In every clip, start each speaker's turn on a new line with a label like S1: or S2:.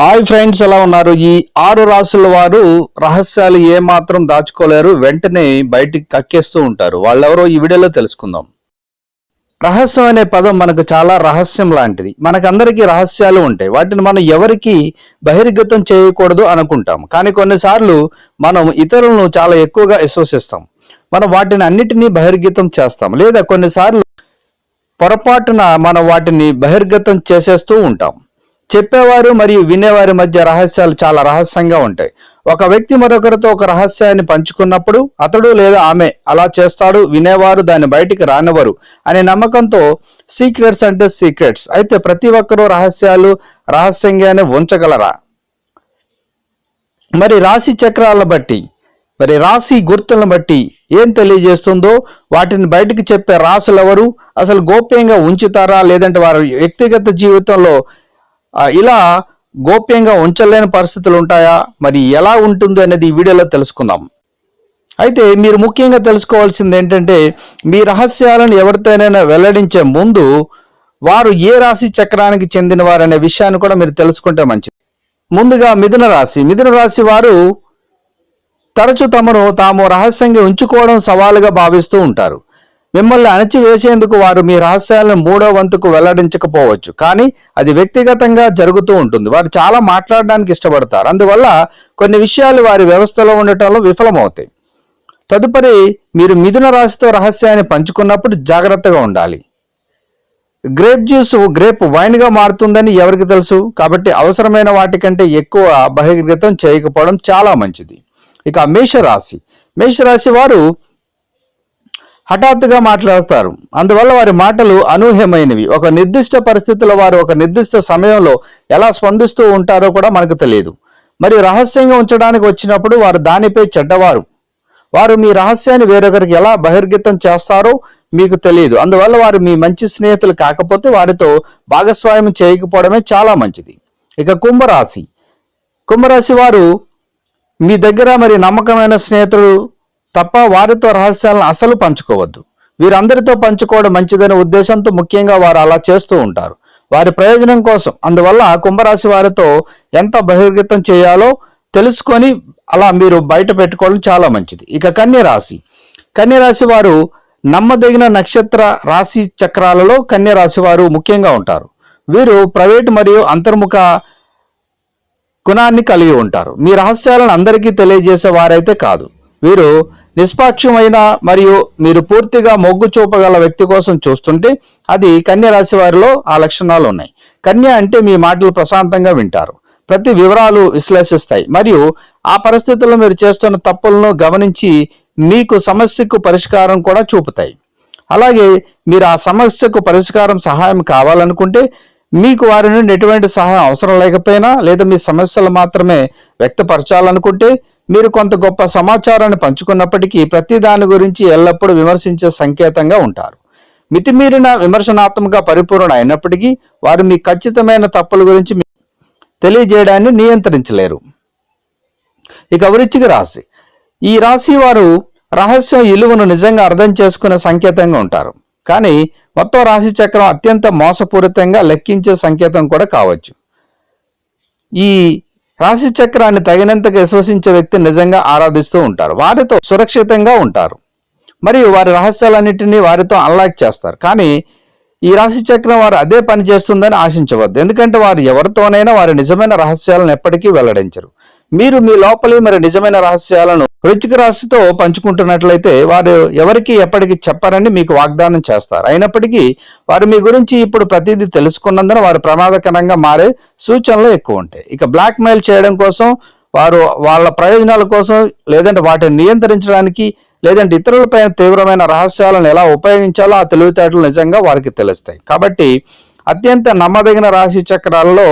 S1: Hi friends ఎలా ఉన్నారు? ఈ ఆరు రాసుల వారు రహస్యాలు ఏ మాత్రం దాచుకోలేరు వెంటనే బయటికి కక్కేస్తూ ఉంటారు. వాళ్ళెవరో ఈ వీడియోలో తెలుసుకుందాం. రహస్యం అనే పదం మనకు చాలా రహస్యం లాంటిది. మనకందరికీ రహస్యాలు ఉంటాయి. వాటిని మనం ఎవరికి బహిర్గతం చేయకూడదు అనుకుంటాం కానీ కొన్నిసార్లు మనం ఇతరులను చాలా ఎక్కువగా విశ్వసిస్తాం. మనం వాటిని అన్నిటినీ బహిర్గతం చేస్తాం. లేదా కొన్నిసార్లు పొరపాటున మనం వాటిని బహిర్గతం చేసేస్తూ ఉంటాం. చెప్పేవారు మరియు వినేవారి మధ్య రహస్యాలు చాలా రహస్యంగా ఉంటాయి. ఒక వ్యక్తి మరొకరితో ఒక రహస్యాన్ని పంచుకున్నప్పుడు అతడు లేదా ఆమె అలా చేస్తాడు వినేవారు దాన్ని బయటికి రానివ్వరు అనే నమ్మకంతో సీక్రెట్స్ అంటే సీక్రెట్స్. అయితే ప్రతి ఒక్కరూ రహస్యాలు రహస్యంగానే ఉంచగలరా? మరి రాశి చక్రాలను బట్టి మరి రాశి గుర్తులను బట్టి ఏం తెలియజేస్తుందో వాటిని బయటికి చెప్పే రాసులు ఎవరు అసలు గోప్యంగా ఉంచుతారా? లేదంటే వారి వ్యక్తిగత జీవితంలో ఇలా గోప్యంగా ఉంచలేని పరిస్థితులు ఉంటాయా? మరి ఎలా ఉంటుంది అనేది ఈ వీడియోలో తెలుసుకుందాం. అయితే మీరు ముఖ్యంగా తెలుసుకోవాల్సింది ఏంటంటే మీ రహస్యాలను ఎవరితోనైనా వెల్లడించే ముందు వారు ఏ రాశి చక్రానికి చెందిన వారు అనే విషయాన్ని కూడా మీరు తెలుసుకుంటే మంచిది. ముందుగా మిథున రాశి. మిథున రాశి వారు తరచు తమను తాము రహస్యంగా ఉంచుకోవడం సవాలుగా భావిస్తూ ఉంటారు. మిమ్మల్ని అణచివేసేందుకు వారు మీ రహస్యాలను మూడో వంతుకు వెల్లడించకపోవచ్చు. కానీ అది వ్యక్తిగతంగా జరుగుతూ ఉంటుంది. వారు చాలా మాట్లాడడానికి ఇష్టపడతారు. అందువల్ల కొన్ని విషయాలు వారి వ్యవస్థలో ఉండటంలో విఫలమవుతాయి. తదుపరి మీరు మిథున రాశితో రహస్యాన్ని పంచుకున్నప్పుడు జాగ్రత్తగా ఉండాలి. గ్రేప్ జ్యూస్ గ్రేప్ వైన్గా మారుతుందని ఎవరికి తెలుసు? కాబట్టి అవసరమైన వాటికంటే ఎక్కువ బహిర్గతం చేయకపోవడం చాలా మంచిది. ఇక మేషరాశి. మేషరాశి వారు హఠాత్తుగా మాట్లాడతారు. అందువల్ల వారి మాటలు అనూహ్యమైనవి. ఒక నిర్దిష్ట పరిస్థితుల్లో వారు ఒక నిర్దిష్ట సమయంలో ఎలా స్పందిస్తూ ఉంటారో కూడా మనకు తెలియదు. మరియు రహస్యంగా ఉంచడానికి వచ్చినప్పుడు వారు దానిపై చెడ్డవారు. వారు మీ రహస్యాన్ని వేరొకరికి ఎలా బహిర్గతం చేస్తారో మీకు తెలియదు. అందువల్ల వారు మీ మంచి స్నేహితులు కాకపోతే వారితో భాగస్వామ్యం చేయకపోవడమే చాలా మంచిది. ఇక కుంభరాశి. కుంభరాశి వారు మీ దగ్గర మరి నమ్మకమైన స్నేహితులు తప్ప వారితో రహస్యాలను అసలు పంచుకోవద్దు. వీరందరితో పంచుకోవడం మంచిదనే ఉద్దేశంతో ముఖ్యంగా వారు అలా చేస్తూ ఉంటారు. వారి ప్రయోజనం కోసం అందువల్ల కుంభరాశి వారితో ఎంత బహిర్గతం చేయాలో తెలుసుకొని అలా మీరు బయట పెట్టుకోవడం చాలా మంచిది. ఇక కన్యరాశి కన్యరాశి వారు నమ్మదగిన నక్షత్ర రాశి చక్రాలలో కన్యరాశి వారు ముఖ్యంగా ఉంటారు. వీరు ప్రైవేట్ మరియు అంతర్ముఖ గుణాన్ని కలిగి ఉంటారు. మీ రహస్యాలను అందరికీ తెలియజేసే వారైతే కాదు. వీరు నిష్పాక్షమైన మరియు మీరు పూర్తిగా మొగ్గు చూపగల వ్యక్తి కోసం చూస్తుంటే అది కన్య రాశి వారిలో ఆ లక్షణాలు ఉన్నాయి. కన్య అంటే మీ మాటలు ప్రశాంతంగా వింటారు. ప్రతి వివరాలు విశ్లేషిస్తాయి. మరియు ఆ పరిస్థితుల్లో మీరు చేస్తున్న తప్పులను గమనించి మీకు సమస్యకు పరిష్కారం కూడా చూపుతాయి. అలాగే మీరు ఆ సమస్యకు పరిష్కారం సహాయం కావాలనుకుంటే మీకు వారి నుండి ఎటువంటి సహాయం అవసరం లేకపోయినా లేదా మీ సమస్యలు మాత్రమే వ్యక్తపరచాలనుకుంటే మీరు కొంత గొప్ప సమాచారాన్ని పంచుకున్నప్పటికీ ప్రతి దాని గురించి ఎల్లప్పుడూ విమర్శించే సంకేతంగా ఉంటారు. మితిమీరిన విమర్శనాత్మక పరిపూర్ణ అయినప్పటికీ వారు మీ ఖచ్చితమైన తప్పుల గురించి తెలియజేయడాన్ని నియంత్రించలేరు. ఇక వృచ్చిక రాశి. ఈ రాశి వారు రహస్యం ఇలువను నిజంగా అర్థం చేసుకునే సంకేతంగా ఉంటారు. కానీ మొత్తం రాశి చక్రం అత్యంత మోసపూరితంగా లెక్కించే సంకేతం కూడా కావచ్చు. ఈ రాశి చక్రాన్ని తగినంతగా విశ్వసించే వ్యక్తి నిజంగా ఆరాధిస్తూ ఉంటారు. వారితో సురక్షితంగా ఉంటారు. మరియు వారి రహస్యాలన్నింటినీ వారితో అన్లాక్ చేస్తారు. కానీ ఈ రాశి చక్రం వారు అదే పని చేస్తుందని ఆశించవద్దు. ఎందుకంటే వారు ఎవరితోనైనా వారి నిజమైన రహస్యాలను ఎప్పటికీ వెల్లడించరు. మీరు మీ లోపలి మరి నిజమైన రహస్యాలను వృచ్చిక రాశితో పంచుకుంటున్నట్లయితే వారు ఎవరికి ఎప్పటికీ చెప్పారని మీకు వాగ్దానం చేస్తారు. అయినప్పటికీ వారు మీ గురించి ఇప్పుడు ప్రతిదీ తెలుసుకున్నందున వారు ప్రమాదకరంగా మారే సూచనలు ఎక్కువ ఉంటాయి. ఇక బ్లాక్ మెయిల్ చేయడం కోసం వారు వాళ్ళ ప్రయోజనాల కోసం లేదంటే వాటిని నియంత్రించడానికి లేదంటే ఇతరులపై తీవ్రమైన రహస్యాలను ఎలా ఉపయోగించాలో ఆ తెలివితేటలు నిజంగా వారికి తెలుస్తాయి. కాబట్టి అత్యంత నమ్మదగిన రాశి చక్రాలలో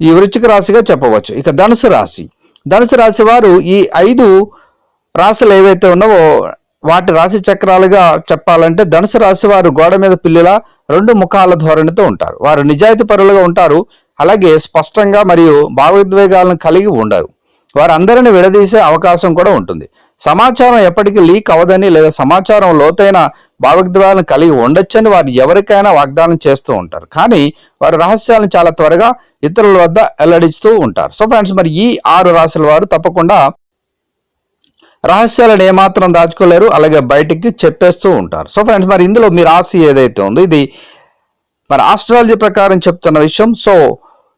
S1: ఈ వృచ్చిక రాశిగా చెప్పవచ్చు. ఇక ధనుసు రాశి. ధనుసు రాశి వారు ఈ ఐదు రాశులు ఏవైతే ఉన్నావో వాటి రాశి చక్రాలుగా చెప్పాలంటే ధనుసు రాశి వారు గోడ మీద పిల్లుల రెండు ముఖాల ధోరణితో ఉంటారు. వారు నిజాయితీ పరులుగా ఉంటారు. అలాగే స్పష్టంగా మరియు భావోద్వేగాలను కలిగి ఉండరు. వారందరిని విడదీసే అవకాశం కూడా ఉంటుంది. సమాచారం ఎప్పటికీ లీక్ అవ్వదని లేదా సమాచారం లోతైన భావోద్వేగాలను కలిగి ఉండొచ్చని వారు ఎవరికైనా వాగ్దానం చేస్తూ ఉంటారు. కానీ వారి రహస్యాలను చాలా త్వరగా ఇతరుల వద్ద వెల్లడిస్తూ ఉంటారు. సో ఫ్రెండ్స్ మరి ఈ ఆరు రాశుల వారు తప్పకుండా రహస్యాలను ఏమాత్రం దాచుకోలేరు అలాగే బయటికి చెప్పేస్తూ ఉంటారు. సో ఫ్రెండ్స్ మరి ఇందులో మీ రాశి ఏదైతే ఉందో ఇది మరి ఆస్ట్రాలజీ ప్రకారం చెప్తున్న విషయం. సో